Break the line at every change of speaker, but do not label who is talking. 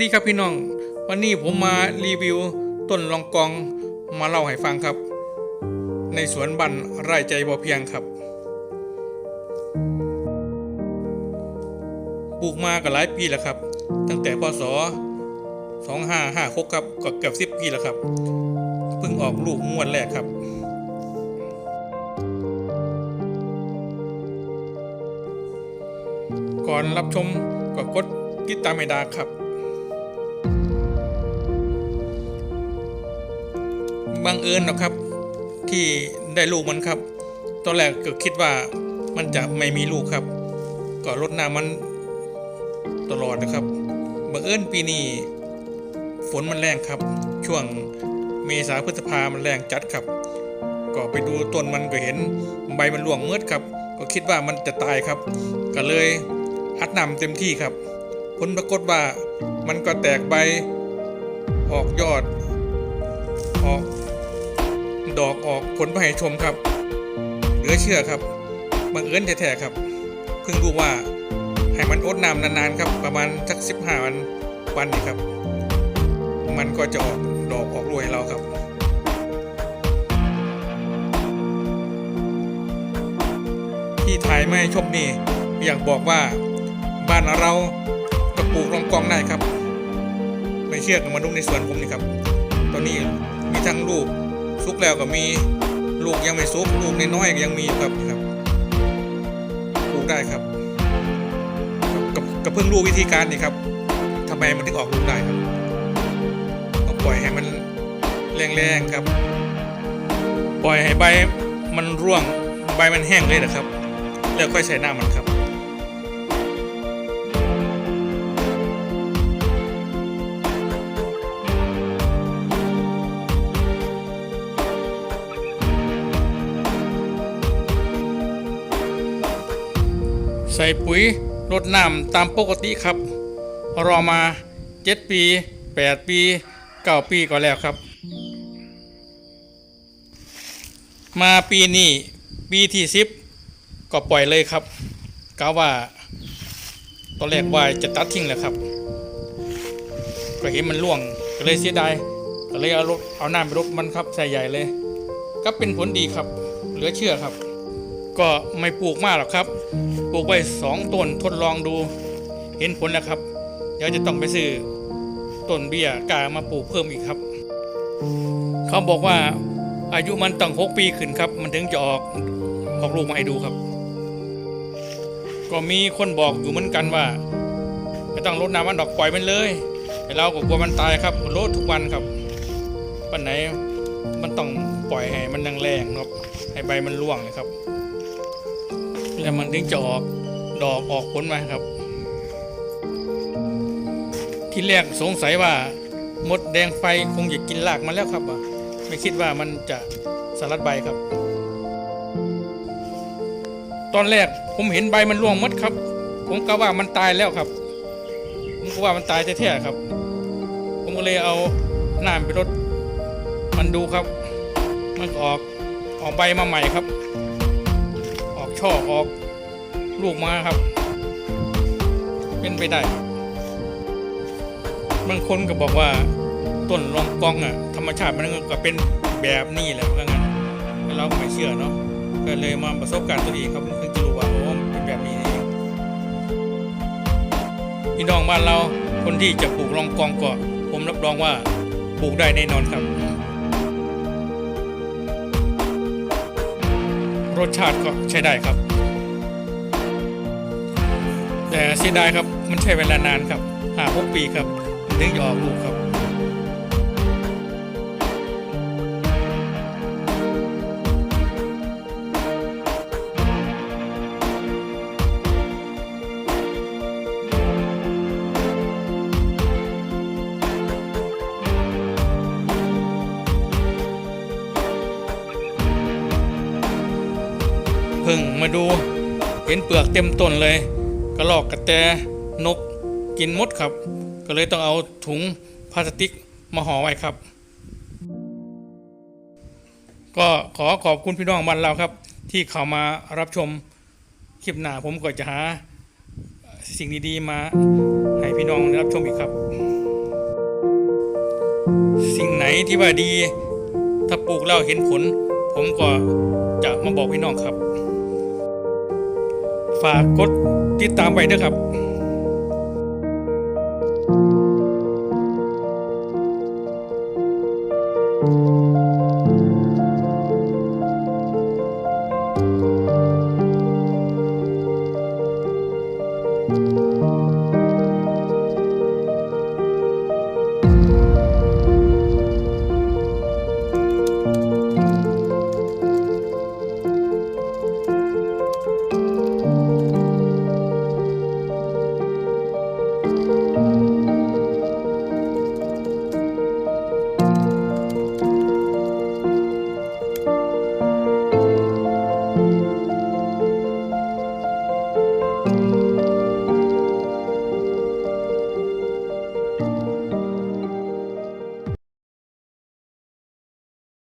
สวัสดีครับพี่น้อง วันนี้ผมมารีวิวต้นลองกองมาเล่าให้ฟังครับ ในสวนบันไร่ใจบ่เพียงครับ ปลูกมาก็หลายปีแล้วครับ ตั้งแต่พศ2556ครับก็เกือบ10ปีแล้วครับ เพิ่งออกลูกงวดแรกครับก่อนรับชมก็กดติดตามไม่ดาครับ บังเอิญนะครับที่ได้ลูกมันครับ ตอนแรกก็คิดว่ามันจะไม่มีลูกครับ ก็รดน้ำมันตลอดนะครับบังเอิญปีนี้ฝนมันแรงครับ ช่วงเมษาพฤษภามันแรงจัดครับ ก็ไปดูต้นมันก็เห็นใบมันร่วงเมืดครับ ก็คิดว่ามันจะตายครับ ก็เลยอัดน้ำเต็มที่ครับ ผลปรากฏว่ามันก็แตกใบออกยอดออก ดอกออกผลมาให้ชมครับ เหลือเชื่อครับบังเอิญแท้ๆครับ เพิ่งรู้ว่าให้มันอดน้ำนานๆครับ ประมาณสักสิบห้าวันวันนี่ครับ มันก็จะออกดอกออกรวยเราครับที่ถ่ายไม่ชมนี่อยากบอกว่าบ้านเราก็ปลูกลองกองได้ครับ ไม่เชื่อก็มาดูในสวนผมนี่ครับ ตอนนี้มีทั้งลูก สุกแล้วก็มีลูกยังไม่สุกลูกน้อยๆก็ยังมีครับครับปลูกได้ครับกับกับเพิ่งรู้วิธีการนี่ครับทำไมมันถึงออกลูกได้ครับต้องปล่อยให้มันแรงๆครับ ปล่อยให้ใบมันร่วงใบมันแห้งเลยนะครับแล้วค่อยใส่หน้ามันครับ ใส่ปุ๋ยรดน้ำตามปกติครับ รอมา 7 ปี 8 ปี 9 ปีก็แล้วครับ มาปีนี้ปีที่ 10 ก็ปล่อยเลยครับกะว่าตอนแรกว่าจะตัดทิ้งแหละครับ ก็เห็นมันร่วงก็เลยเสียดายก็เลยเอารถเอาน้ำไปรดมันครับใส่ใหญ่เลย ก็เป็นผลดีครับ เหลือเชื่อครับ ก็ไม่ปลูกมากหรอกครับ ปลูกไว้สองต้นทดลองดูเห็นผลแล้วครับ เดี๋ยวจะต้องไปซื้อต้นเบี้ยกามาปลูกเพิ่มอีกครับ เขาบอกว่าอายุมันต้องหกปีขึ้นครับ มันถึงจะออกออกลูกมาให้ดูครับ ก็มีคนบอกอยู่เหมือนกันว่า ไม่ต้องรดน้ำมันดอกปล่อยมันเลยแต่เราก็กลัวมันตายครับรดทุกวันครับปันไหนมันต้องปล่อยให้มันแรงๆครับให้ใบมันร่วงนะครับ แล้วมันถึงจะออกดอกออกผลมาครับ ที่แรกสงสัยว่ามดแดงไฟคงจะกินรากมันแล้วครับอะไม่คิดว่ามันจะสลัดใบครับ ตอนแรกผมเห็นใบมันร่วงมดครับ ผมก็ว่ามันตายแล้วครับ ผมก็ว่ามันตายแท้ๆครับ ผมก็เลยเอาน้ำไปรดมันดูครับ มันออกออกใบมาใหม่ครับ ช่อออกลูกมาครับ เป็นไปได้บางคนก็บอกว่าต้นรองกองอะ ธรรมชาติมันก็เป็นแบบนี้แหละว่างั้นเราไม่เชื่อเนาะก็เลยมาประสบการณ์ตัวเองครับถึงจะรู้ว่าโอ้เป็นแบบนี้เองพี่น้องบ้านเราคนที่จะปลูกรองกองก็ผมรับรองว่าปลูกได้แน่นอนครับ รสชาติก็ใช้ได้ครับ แต่เสียดายครับมันใช้เวลานานครับห้าหกปีครับถึงจะออกลูกครับึ่งมาดูเห็นเปลือกเต็มต้นเลยกระลอกกระแตนกกินมดครับ ก็เลยต้องเอาถุงพลาสติกมาห่อไว้ครับ ก็ขอขอบคุณพี่น้องบ้านเราครับ ที่เข้ามารับชมคลิปหน้าผมก็จะหาสิ่งดีๆมาให้พี่น้องรับชมอีกครับ สิ่งไหนที่ว่าดี ถ้าปลูกแล้วเห็นผล ผมก็จะมาบอกพี่น้องครับ ฝากกดติดตามไว้ด้วยครับうん。